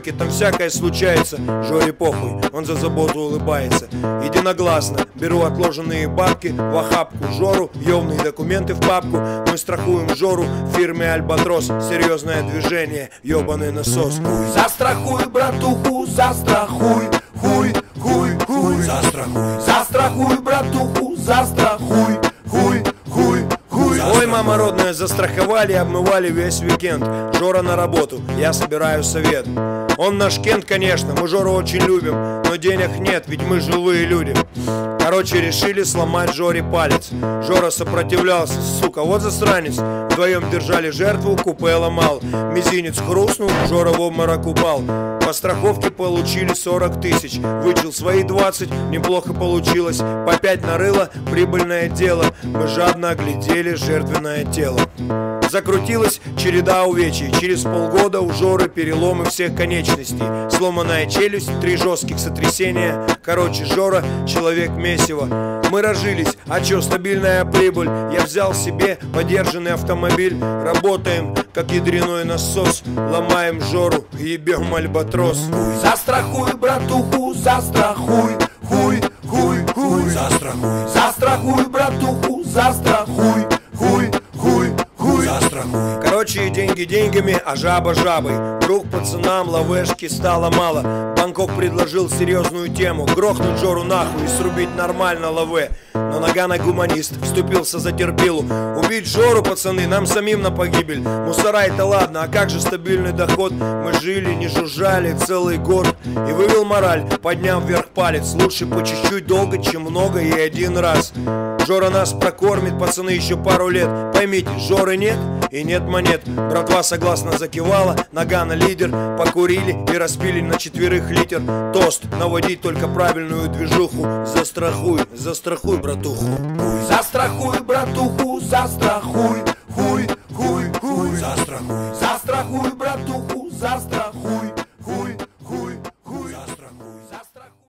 там всякое случается. Жоре похуй, он за заботу улыбается. Единогласно беру отложенные бабки В охапку Жору, ёвные документы в папку. Мы страхуем Жору в фирме Альбатрос Серьезное движение, ёбаный насос. Хуй, застрахуй, братуху, застрахуй. Хуй, хуй, хуй, застрахуй. Застрахуй, братуху, застрахуй мама родная, застраховали, обмывали весь уикенд. Жора на работу, я собираю совет. Он наш Кент, конечно, мы Жору очень любим Но денег нет, ведь мы живые люди. Короче, решили сломать Жоре палец. Жора сопротивлялся, сука, вот засранец. Вдвоем держали жертву, купе ломал. Мизинец хрустнул, Жора в обморок упал По страховке получили 40 тысяч. Вычел свои 20, неплохо получилось. По 5 нарыло, прибыльное дело. Мы жадно оглядели жертвенное тело. Закрутилась череда увечий. Через полгода у Жоры переломы всех конечностей. Сломанная челюсть, три жестких сотрясения. Короче, Жора, человек месиво. Мы разжились, а чё, стабильная прибыль? Я взял себе подержанный автомобиль. Работаем, как ядреной насос. Ломаем Жору, ебем альбатрос. Застрахуй, братуху, застрахуй Короче, деньги деньгами, а жаба жабой. Вдруг пацанам лавешки стало мало. Бангкок предложил серьезную тему. Грохнуть Жору нахуй и срубить нормально лаве Но Нагана гуманист вступился за терпилу. Убить Жору, пацаны, нам самим на погибель. Мусора это ладно, а как же стабильный доход? Мы жили, не жужжали целый год И вывел мораль, подняв вверх палец. Лучше по чуть-чуть долго, чем много и один раз. Жора нас прокормит, пацаны, еще пару лет. Поймите, Жоры нет и нет монет. Братва согласно закивала, Нагана лидер. Покурили и распили на четверых литр Тост, наводить только правильную движуху. Застрахуй, застрахуй, братуху. Застрахуй, братуху, застрахуй. Хуй, хуй, хуй. Застрахуй, застрахуй, братуху, застрахуй